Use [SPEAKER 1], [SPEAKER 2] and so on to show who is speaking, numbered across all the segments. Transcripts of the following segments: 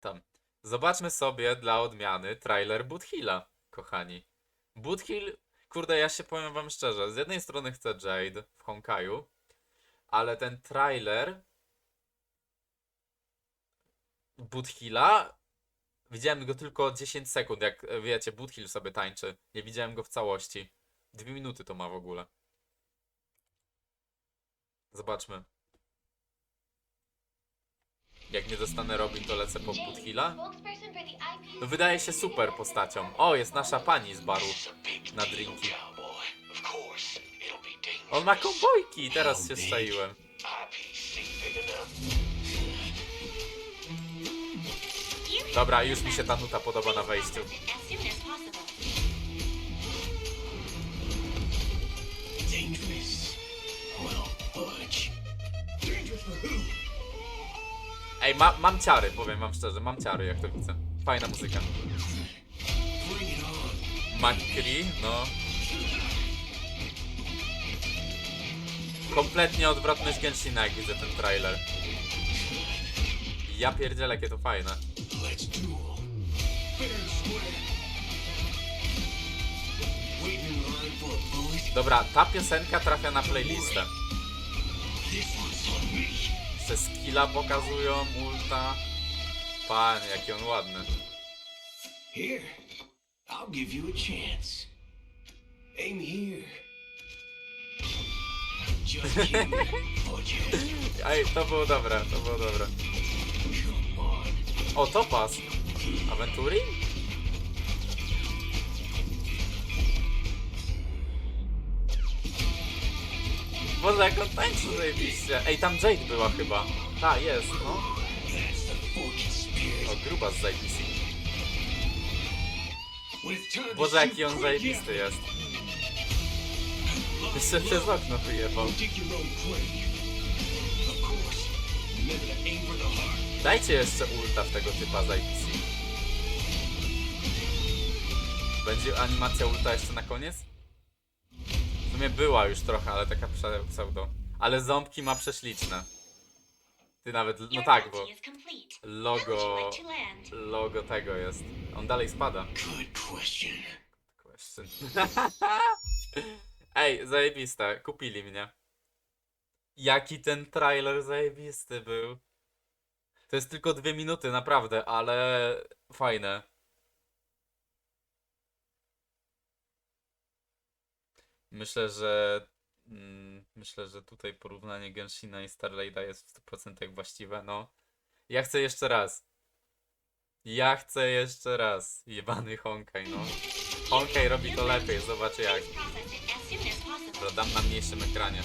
[SPEAKER 1] Tam. Zobaczmy sobie dla odmiany trailer Boothilla, kochani. Boothill, kurde, ja się powiem wam szczerze, z jednej strony chcę Jade w Honkaju, ale ten trailer Boothilla widziałem go tylko 10 sekund, jak wiecie, Boothill sobie tańczy. Nie widziałem go w całości. Dwie minuty to ma w ogóle. Zobaczmy. Jak nie dostanę Robin, to lecę po Boothilla. No wydaje się super postacią. O, jest nasza pani z baru na drinki. On ma kobojki, teraz się strzaiłem. Dobra, już mi się ta nuta podoba na wejściu. Ej, ma, mam ciary, powiem wam szczerze, mam ciary jak to widzę. Fajna muzyka. McCree, no. Kompletnie odwrotność Genshina, jak widzę ten trailer. Ja pierdzielę, jakie to fajne. Dobra, ta piosenka trafia na playlistę. Jeszcze skilla pokazują, ulta. Panie, jaki on ładny.
[SPEAKER 2] Here, I'll give you a chance. Aim here. Just Budge.
[SPEAKER 1] Ej, to było dobre, to było dobre. O, Topaz. Aventuri? Boże, jak on tańczy zajebiście. Ej, tam Jade była chyba. Ta, jest, no. O, gruba z zajebisty. Boże, jaki on zajebisty jest. Jeszcze przez okno wyjebał. Dajcie jeszcze ulta w tego typa z. Będzie animacja ulta jeszcze na koniec? Sumie była już trochę, ale taka pseudo. Ale ząbki ma prześliczne. Ty nawet, no tak, bo logo, logo tego jest. On dalej spada.
[SPEAKER 2] Good question.
[SPEAKER 1] Question. Ej, zajebiste, kupili mnie. Jaki ten trailer zajebisty był. To jest tylko dwie minuty, naprawdę, ale fajne. Myślę, że mm, myślę, że tutaj porównanie Genshina i Starlighta jest w 100% właściwe. No, ja chcę jeszcze raz. Ja chcę jeszcze raz. Jebany Honkai, no. Honkai robi to lepiej, zobaczę jak. Dobra, dam na mniejszym ekranie.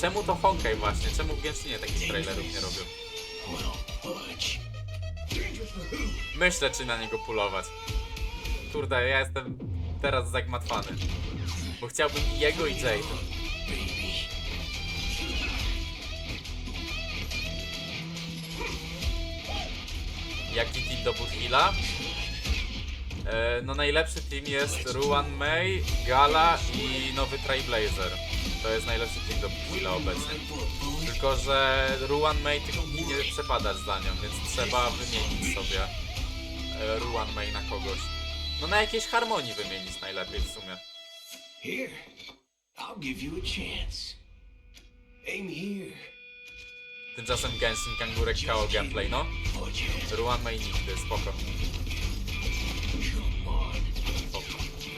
[SPEAKER 1] Czemu to Honkai właśnie? Czemu w Genshinie takich trailerów nie robią? Myślę, czy na niego pulować. Kurde, ja jestem teraz zagmatwany. Bo chciałbym i jego i Jade.
[SPEAKER 2] Baby.
[SPEAKER 1] Jaki team do Boothilla? E, no najlepszy team jest Ruan May, Gala i nowy Trailblazer. To jest najlepszy team do Boothilla obecnie. Tylko, że Ruan May tylko nie przepadać za nią, więc trzeba wymienić sobie e, Ruan May na kogoś. No na jakiejś harmonii wymienić najlepiej w sumie.
[SPEAKER 2] Here, I'll give you a chance. Aim here.
[SPEAKER 1] Tymczasem Genshin Kangurek KO gameplay, no. Ruan May nigdy, spoko.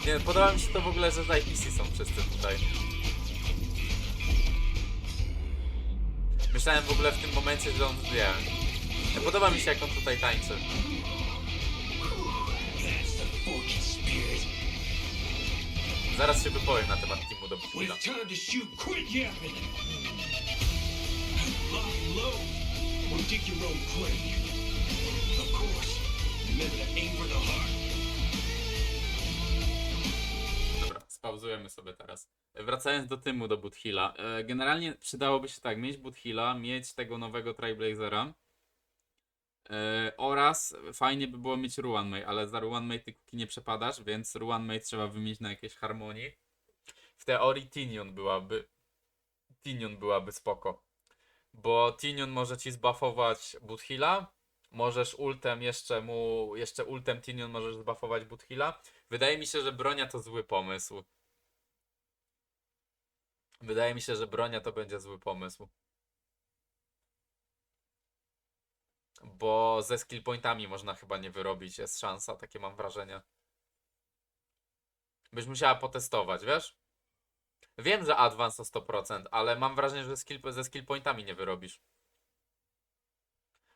[SPEAKER 1] Nie, podoba mi się to w ogóle, że IPC są wszyscy tutaj. Myślałem w ogóle w tym momencie, że on wie. Nie podoba mi się jak on tutaj tańczy.
[SPEAKER 2] Course. Remember to aim for the heart.
[SPEAKER 1] Dobra, spauzujemy sobie teraz. Wracając do tymu do Boothilla. E, Generalnie przydałoby się tak, mieć Boothilla, mieć tego nowego Trailblazera e, oraz fajnie by było mieć Ruan May, ale za Ruan May ty kuki nie przepadasz, więc Ruan May trzeba wymienić na jakieś harmonii. W teorii Tinion byłaby Tinion byłaby spoko. Bo Tinion może ci zbuffować Boothilla, Możesz ultem jeszcze mu, jeszcze ultem Tinion możesz zbuffować Butchila. Wydaje mi się, że bronia to zły pomysł. Wydaje mi się, że bronia to będzie zły pomysł. Bo ze skill pointami można chyba nie wyrobić, jest szansa, takie mam wrażenie. Byś musiała potestować, wiesz? Wiem, że advance to 100%, ale mam wrażenie, że skill, ze skill pointami nie wyrobisz.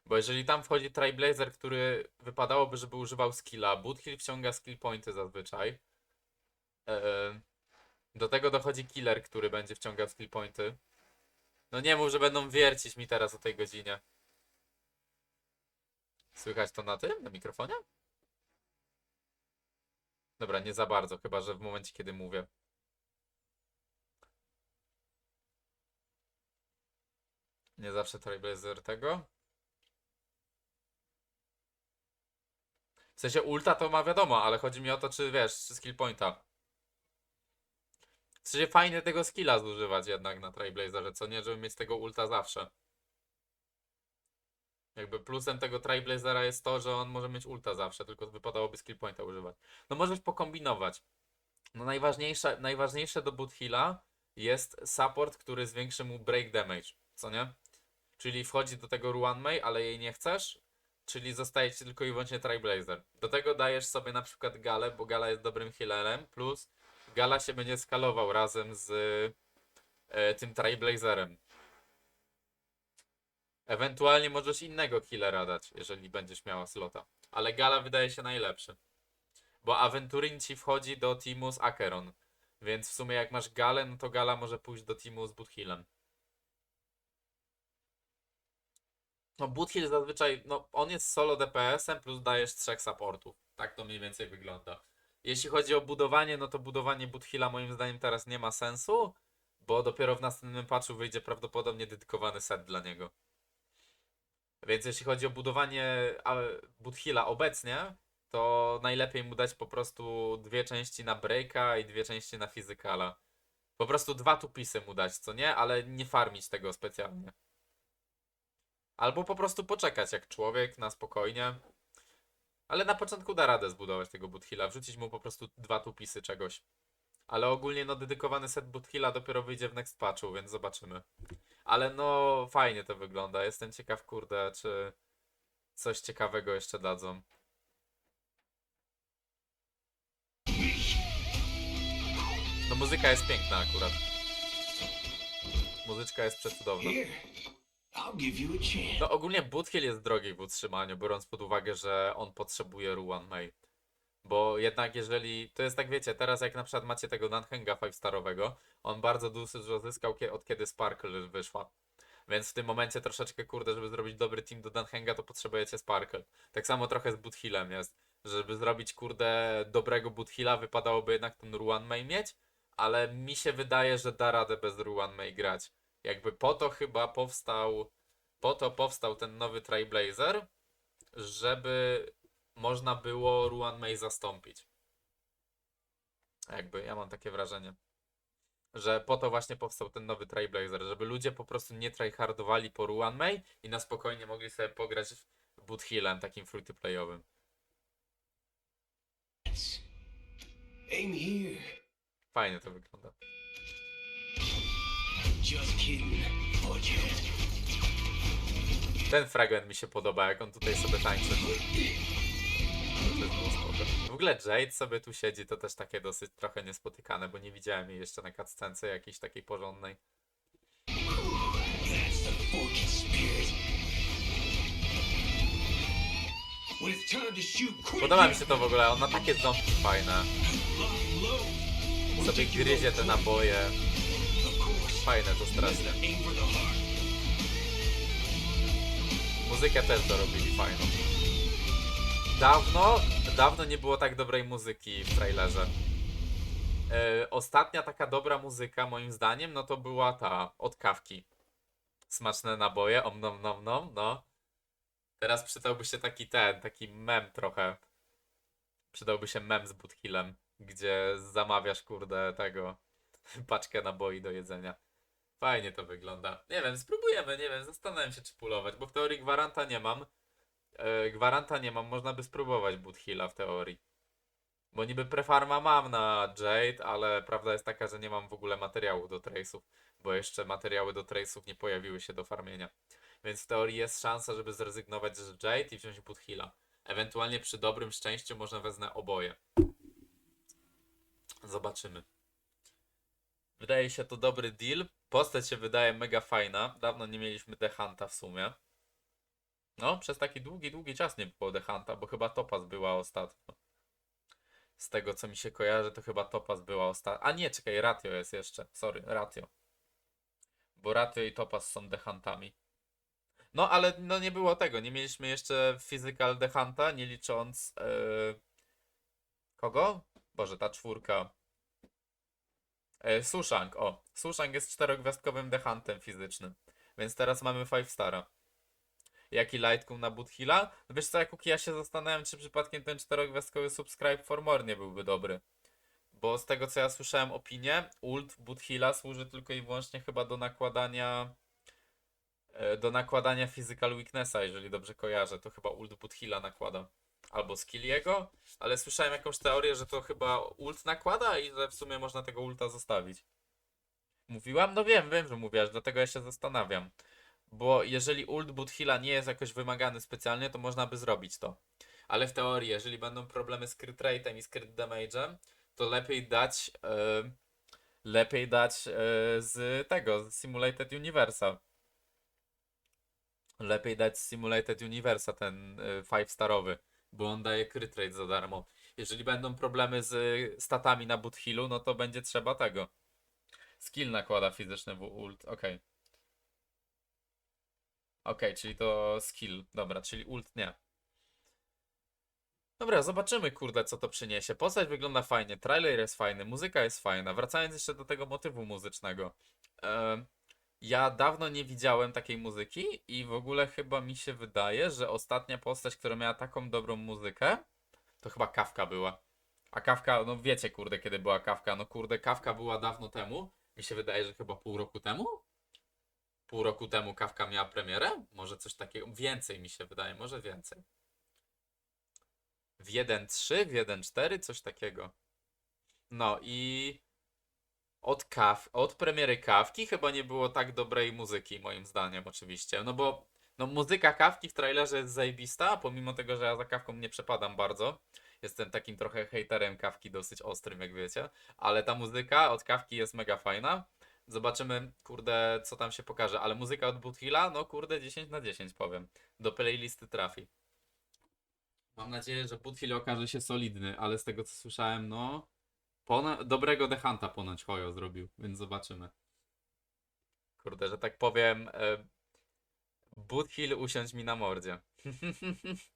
[SPEAKER 1] Bo jeżeli tam wchodzi Trailblazer, który wypadałoby, żeby używał skilla, Boothill wciąga skill pointy zazwyczaj. Eee, do tego dochodzi killer, który będzie wciągał skill pointy. No nie mów, że będą wiercić mi teraz o tej godzinie. Słychać to na tym? Na mikrofonie? Dobra, nie za bardzo, chyba że w momencie, kiedy mówię. Nie zawsze Trailblazer tego. W sensie ulta to ma wiadomo, ale chodzi mi o to, czy wiesz, czy skill pointa. W sensie fajnie tego skilla zużywać jednak na Trailblazerze, co nie, żeby mieć tego ulta zawsze. Jakby plusem tego Trailblazera jest to, że on może mieć ulta zawsze, tylko wypadałoby skill pointa używać. No możesz pokombinować. No najważniejsze, najważniejsze do Boothilla jest support, który zwiększy mu break damage, co nie? Czyli wchodzi do tego Ruan Mei, ale jej nie chcesz, czyli zostaje ci tylko i wyłącznie Trailblazer. Do tego dajesz sobie na przykład Galę, bo Gala jest dobrym healerem, plus Gala się będzie skalował razem z e, tym Trailblazerem. Ewentualnie możesz innego healera dać, jeżeli będziesz miała slota. Ale Gala wydaje się najlepszy. Bo Aventurin ci wchodzi do teamu z Acheron. Więc w sumie jak masz Galę, no to Gala może pójść do teamu z Boothillem. No Boothill zazwyczaj, no on jest solo DPS-em plus dajesz trzech supportów. Tak to mniej więcej wygląda. Jeśli chodzi o budowanie, no to budowanie Boothilla moim zdaniem teraz nie ma sensu, bo dopiero w następnym patchu wyjdzie prawdopodobnie dedykowany set dla niego. Więc jeśli chodzi o budowanie Boothilla obecnie, to najlepiej mu dać po prostu dwie części na breaka i dwie części na fizykala. Po prostu dwa tupisy mu dać, co nie? Ale nie farmić tego specjalnie. Albo po prostu poczekać jak człowiek na spokojnie. Ale na początku da radę zbudować tego Boothilla, wrzucić mu po prostu dwa tupisy czegoś. Ale ogólnie no dedykowany set Boothilla dopiero wyjdzie w next patchu, więc zobaczymy. Ale no fajnie to wygląda. Jestem ciekaw, kurde, czy coś ciekawego jeszcze dadzą. No muzyka jest piękna akurat. Muzyczka jest przecudowna. No ogólnie Boothill jest drogi w utrzymaniu, biorąc pod uwagę, że on potrzebuje Ruan Mei. Bo jednak jeżeli, to jest tak wiecie, teraz jak na przykład macie tego Nanhenga 5-starowego, on bardzo dużo zyskał od kiedy Sparkle wyszła. Więc w tym momencie troszeczkę, kurde, żeby zrobić dobry team do Nanhenga, to potrzebujecie Sparkle. Tak samo trochę z Boothillem jest. Żeby zrobić, kurde, dobrego Boothilla, wypadałoby jednak ten Ruan Mei mieć, ale mi się wydaje, że da radę bez Ruan Mei grać. Jakby po to chyba powstał, po to powstał ten nowy Trailblazer, żeby można było Ruan Mei zastąpić. Jakby, ja mam takie wrażenie. Że po to właśnie powstał ten nowy Trailblazer, żeby ludzie po prostu nie tryhardowali po Ruan Mei i na spokojnie mogli sobie pograć w Boothillem takim free playowym.
[SPEAKER 2] Aim here.
[SPEAKER 1] Fajnie to wygląda.
[SPEAKER 2] Just kidding, budget.
[SPEAKER 1] Ten fragment mi się podoba, jak on tutaj sobie tańczy. W ogóle Jade sobie tu siedzi, to też takie dosyć trochę niespotykane, bo nie widziałem jej jeszcze na cutscence jakiejś takiej porządnej. Podoba mi się to w ogóle, on ma takie ząbki fajne. Sobie gryzie te naboje. Fajne to strasznie. Muzykę też dorobili fajną. Dawno, dawno nie było tak dobrej muzyki w trailerze. E, ostatnia taka dobra muzyka, moim zdaniem, no to była ta od kawki. Smaczne naboje, om nom nom nom, no. Teraz przydałby się taki ten, taki mem trochę. Przydałby się mem z Boothillem, gdzie zamawiasz, kurde, tego, paczkę naboi do jedzenia. Fajnie to wygląda. Nie wiem, spróbujemy, nie wiem, zastanawiam się czy pulować, bo w teorii gwaranta nie mam. E, gwaranta nie mam, można by spróbować Boothilla w teorii. Bo niby prefarma mam na Jade, ale prawda jest taka, że nie mam w ogóle materiału do trace'ów, bo jeszcze materiały do trace'ów nie pojawiły się do farmienia. Więc w teorii jest szansa, żeby zrezygnować z Jade i wziąć Boothilla. Ewentualnie przy dobrym szczęściu można wezmę oboje. Zobaczymy. Wydaje się to dobry deal. Postać się wydaje mega fajna. Dawno nie mieliśmy The Hunta w sumie. No, przez taki długi, długi czas nie było The Hunta, bo chyba Topaz była ostatnio. Z tego co mi się kojarzy, to chyba Topaz była ostatnio. A nie, czekaj, Ratio jest jeszcze. Sorry, Ratio. Bo Ratio i Topaz są The Huntami. No, ale no nie było tego. Nie mieliśmy jeszcze Physical The Hunta, nie licząc. Yy... Kogo? Boże, ta czwórka. E, Sushang, o. Sushang jest czterogwiazdkowym dehantem fizycznym. Więc teraz mamy 5 stara. Jaki Lightcom na Boothilla? No wiesz co, jak ja się zastanawiam, czy przypadkiem ten czterogwiazdkowy subscribe for more nie byłby dobry. Bo z tego co ja słyszałem opinię, ult Boothilla służy tylko i wyłącznie chyba do nakładania e, do nakładania physical weaknessa, jeżeli dobrze kojarzę. To chyba ult Boothilla nakłada. Albo skill jego, ale słyszałem jakąś teorię, że to chyba ult nakłada i że w sumie można tego ulta zostawić. Mówiłam? No wiem, wiem, że mówiłaś, dlatego ja się zastanawiam. Bo jeżeli ult Boothilla nie jest jakoś wymagany specjalnie, to można by zrobić to. Ale w teorii, jeżeli będą problemy z crit rate'em i z crit damage'em, to lepiej dać e, lepiej dać e, z tego, z Simulated Universa. Lepiej dać z Simulated Universa ten 5-starowy, bo on daje crit rate za darmo. Jeżeli będą problemy z statami na Boothillu, no to będzie trzeba tego. Skill nakłada fizyczny w ult, okej. Okej, czyli to skill. Dobra, czyli ult nie. Dobra, zobaczymy, kurde, co to przyniesie. Postać wygląda fajnie, trailer jest fajny, muzyka jest fajna. Wracając jeszcze do tego motywu muzycznego. Em, ja dawno nie widziałem takiej muzyki i w ogóle chyba mi się wydaje, że ostatnia postać, która miała taką dobrą muzykę, to chyba Kawka była. A Kawka, no wiecie, kurde, kiedy była Kawka. No kurde, Kawka była dawno temu. Mi się wydaje, że chyba pół roku temu. Pół roku temu Kawka miała premierę? Może coś takiego. Więcej mi się wydaje, może więcej. W 1.3, w 1.4, coś takiego. No i od kaw, od premiery kawki chyba nie było tak dobrej muzyki, moim zdaniem, oczywiście. No bo no, muzyka kawki w trailerze jest zajebista, pomimo tego, że ja za kawką nie przepadam bardzo. Jestem takim trochę hejterem kawki, dosyć ostrym, jak wiecie. Ale ta muzyka od kawki jest mega fajna. Zobaczymy, kurde, co tam się pokaże. Ale muzyka od Boothilla, no kurde, 10 na 10 powiem. Do playlisty trafi. Mam nadzieję, że Boothill okaże się solidny, ale z tego co słyszałem, no. Pona- dobrego Dehanta ponoć Hojo zrobił, więc zobaczymy. Kurde, że tak powiem. E- Boothill usiądź mi na mordzie.